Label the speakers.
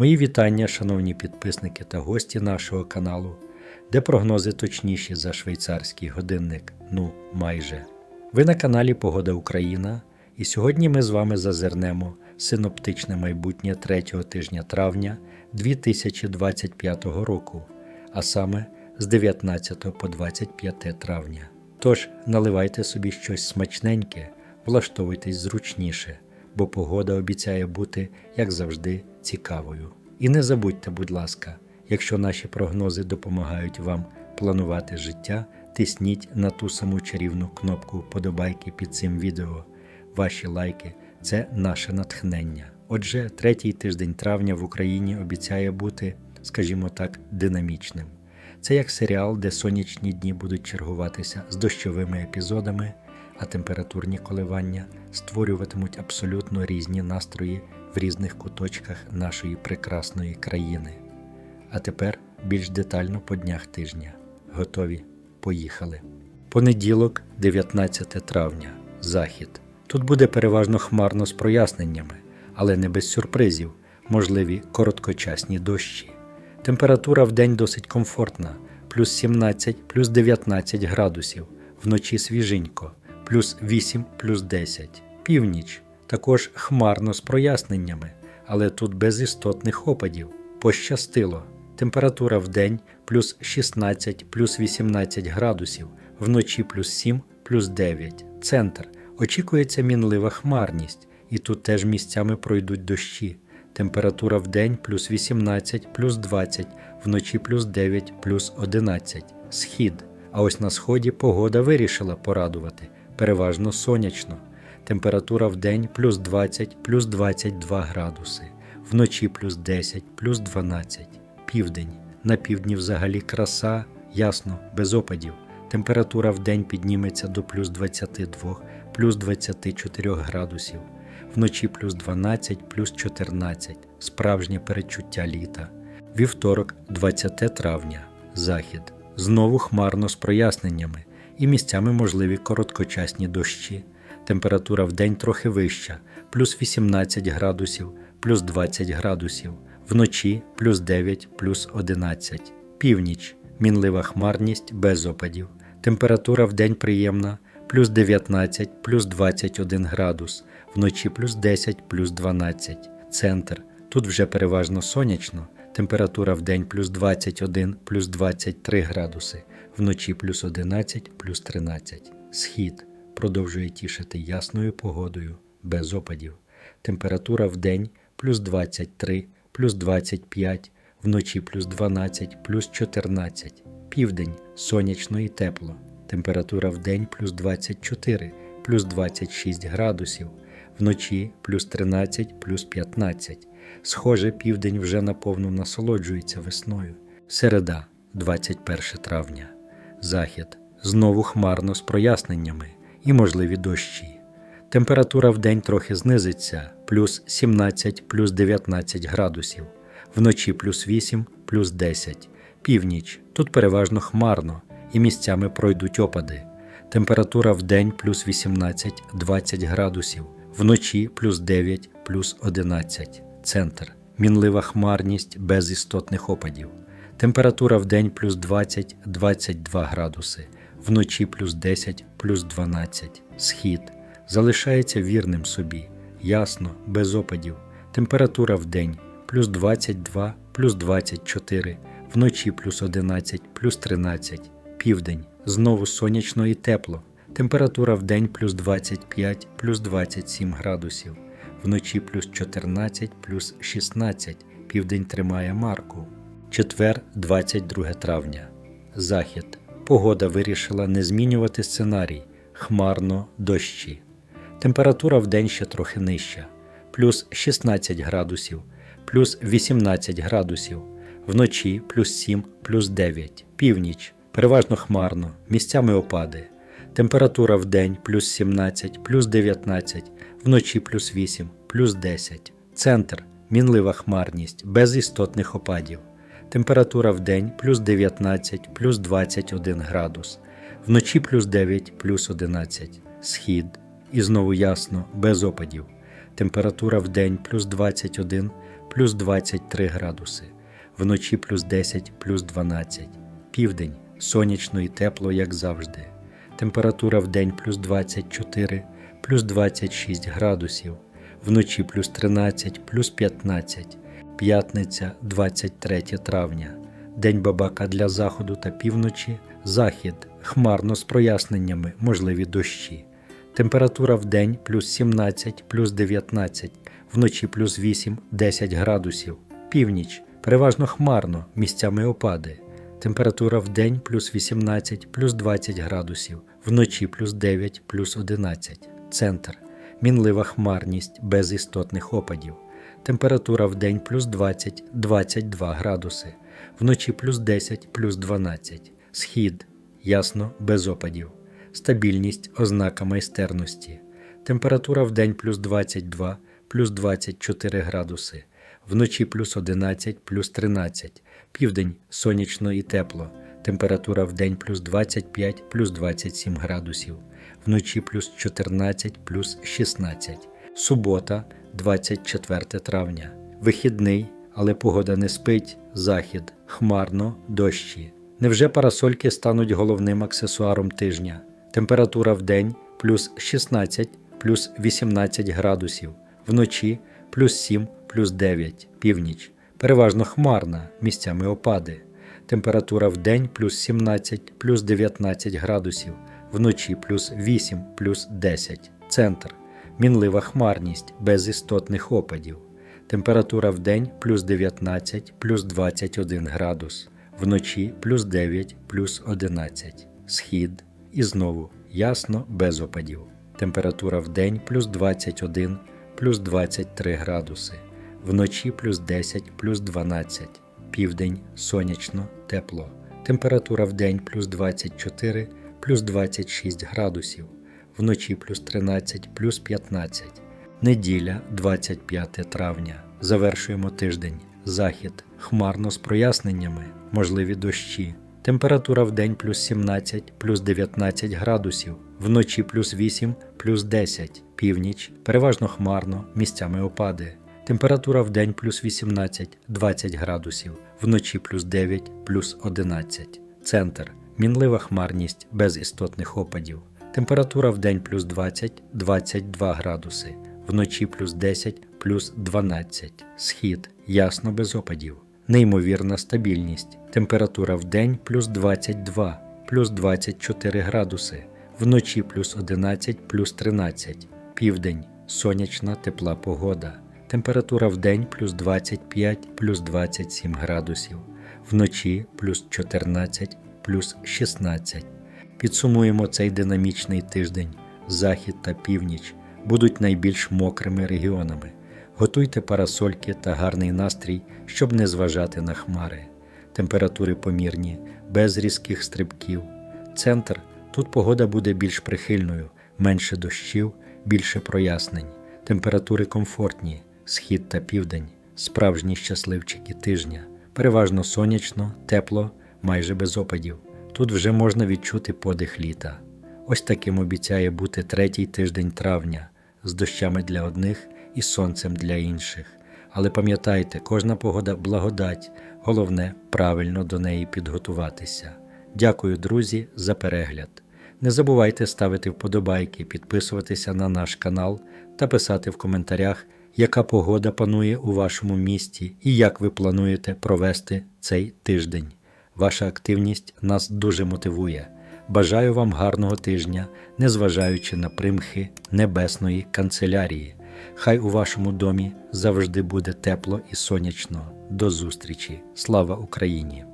Speaker 1: Мої вітання, шановні підписники та гості нашого каналу, де прогнози точніші за швейцарський годинник. Ну, майже. Ви на каналі Погода Україна, і сьогодні ми з вами зазирнемо синоптичне майбутнє третього тижня травня 2025 року, а саме з 19 по 25 травня. Тож наливайте собі щось смачненьке, влаштовуйтесь зручніше, бо погода обіцяє бути, як завжди, цікавою. І не забудьте, будь ласка, якщо наші прогнози допомагають вам планувати життя, тисніть на ту саму чарівну кнопку вподобайки під цим відео. Ваші лайки це наше натхнення. Отже, третій тиждень травня в Україні обіцяє бути, скажімо так, динамічним. Це як серіал, де сонячні дні будуть чергуватися з дощовими епізодами, а температурні коливання створюватимуть абсолютно різні настрої в різних куточках нашої прекрасної країни. А тепер більш детально по днях тижня. Готові? Поїхали. Понеділок, 19 травня, захід. Тут буде переважно хмарно з проясненнями, але не без сюрпризів, можливі короткочасні дощі. Температура в день досить комфортна, плюс 17, плюс 19 градусів, вночі свіженько, плюс 8, плюс 10. Північ також хмарно з проясненнями, але тут без істотних опадів. Пощастило. Температура в день плюс 16, плюс 18 градусів, вночі плюс 7, плюс 9. Центр. Очікується мінлива хмарність, і тут теж місцями пройдуть дощі. Температура в день плюс 18, плюс 20, вночі плюс 9, плюс 11. Схід. А ось на сході погода вирішила порадувати. Переважно сонячно. Температура в день плюс 20, плюс 22 градуси, вночі плюс 10, плюс 12. Південь. На півдні взагалі краса, ясно, без опадів. Температура в день підніметься до плюс 22, плюс 24 градусів, вночі плюс 12, плюс 14, справжнє передчуття літа. Вівторок, 20 травня, захід. Знову хмарно з проясненнями і місцями можливі короткочасні дощі. Температура в день трохи вища, плюс 18 градусів, плюс 20 градусів, вночі плюс 9, плюс 11. Північ. Мінлива хмарність без опадів. Температура в день приємна, плюс 19, плюс 21 градус, вночі плюс 10, плюс 12. Центр. Тут вже переважно сонячно. Температура в день плюс 21, плюс 23 градуси, вночі плюс 11, плюс 13. Схід продовжує тішити ясною погодою, без опадів. Температура в день плюс 23, плюс 25, вночі плюс 12, плюс 14. Південь сонячно і тепло. Температура в день плюс 24, плюс 26 градусів, вночі плюс 13, плюс 15. Схоже, південь вже наповну насолоджується весною. Середа, 21 травня. Захід. Знову хмарно з проясненнями і можливі дощі. Температура в день трохи знизиться плюс 17, плюс 19 градусів, вночі плюс 8, плюс 10. Північ. Тут переважно хмарно і місцями пройдуть опади. Температура в день плюс 18, 20 градусів, вночі плюс 9, плюс 11. Центр. Мінлива хмарність без істотних опадів. Температура в день плюс 20, 22 градуси, вночі плюс 10, плюс 12. Схід. Залишається вірним собі, ясно, без опадів. Температура в день плюс 22, плюс 24, вночі плюс 11, плюс 13. Південь. Знову сонячно і тепло. Температура в день плюс 25, плюс 27 градусів, вночі плюс 14, плюс 16. Південь тримає марку. Четвер, 22 травня. Захід. Погода вирішила не змінювати сценарій. Хмарно дощі. Температура в день ще трохи нижча, плюс 16 градусів, плюс 18 градусів, вночі плюс 7, плюс 9, північ, переважно хмарно, місцями опади. Температура в день плюс 17, плюс 19, вночі плюс 8, плюс 10. Центр мінлива хмарність, без істотних опадів. Температура в день плюс 19, плюс 21 градус, вночі плюс 9, плюс 11. Схід. І знову ясно, без опадів. Температура в день плюс 21, плюс 23 градуси, вночі плюс 10 плюс 12, південь сонячно і тепло, як завжди. Температура в день плюс 24, плюс 26 градусів, вночі плюс 13, плюс 15, п'ятниця 23 травня. День бабака для заходу та півночі, захід хмарно з проясненнями, можливі дощі. Температура в день плюс 17, плюс 19, вночі плюс 8, 10 градусів. Північ переважно хмарно, місцями опади. Температура в день плюс 18, плюс 20 градусів, вночі плюс 9, плюс 11. Центр. Мінлива хмарність без істотних опадів. Температура в день плюс 20, 22 градуси, вночі плюс 10, плюс 12. Схід. Ясно, без опадів. Стабільність ознака майстерності. Температура в день плюс 22, плюс 24 градуси, вночі плюс 11, плюс 13, південь сонячно і тепло. Температура в день плюс 25, плюс 27 градусів, вночі плюс 14, плюс 16. Субота, 24 травня. Вихідний, але погода не спить, захід, хмарно, дощі. Невже парасольки стануть головним аксесуаром тижня? Температура в день плюс 16, плюс 18 градусів, вночі плюс 7, плюс 9, північ. Переважно хмарна, місцями опади. Температура в день плюс 17, плюс 19 градусів, вночі плюс 8, плюс 10. Центр. Мінлива хмарність без істотних опадів. Температура в день плюс 19, плюс 21 градус, вночі плюс 9, плюс 11. Схід і знову ясно без опадів. Температура в день плюс 21, плюс 23 градуси, вночі плюс 10, плюс 12, південь сонячно, тепло. Температура в день плюс 24, плюс 26 градусів, вночі плюс 13, плюс 15. Неділя, 25 травня. Завершуємо тиждень. Захід. Хмарно з проясненнями, можливі дощі. Температура в день плюс 17, плюс 19 градусів, вночі плюс 8, плюс 10, північ, переважно хмарно, місцями опади. Температура в день плюс 18, 20 градусів, вночі плюс 9, плюс 11. Центр. Мінлива хмарність без істотних опадів. Температура в день плюс 20, 22 градуси, вночі плюс 10, плюс 12. Схід. Ясно без опадів. Неймовірна стабільність. Температура в день плюс 22, плюс 24 градуси, вночі плюс 11, плюс 13, південь, сонячна тепла погода. Температура в день плюс 25, плюс 27 градусів, вночі плюс 14, плюс 16. Підсумуємо цей динамічний тиждень. Захід та північ будуть найбільш мокрими регіонами. Готуйте парасольки та гарний настрій, щоб не зважати на хмари. Температури помірні, без різких стрибків. Центр тут погода буде більш прихильною, менше дощів, більше прояснень. Температури комфортні, схід та південь, справжні щасливчики тижня. Переважно сонячно, тепло, майже без опадів. Тут вже можна відчути подих літа. Ось таким обіцяє бути третій тиждень травня з дощами для одних і сонцем для інших. Але пам'ятайте, кожна погода благодать, головне правильно до неї підготуватися. Дякую, друзі, за перегляд. Не забувайте ставити вподобайки, підписуватися на наш канал та писати в коментарях, яка погода панує у вашому місті і як ви плануєте провести цей тиждень. Ваша активність нас дуже мотивує. Бажаю вам гарного тижня, незважаючи на примхи небесної канцелярії. Хай у вашому домі завжди буде тепло і сонячно. До зустрічі! Слава Україні!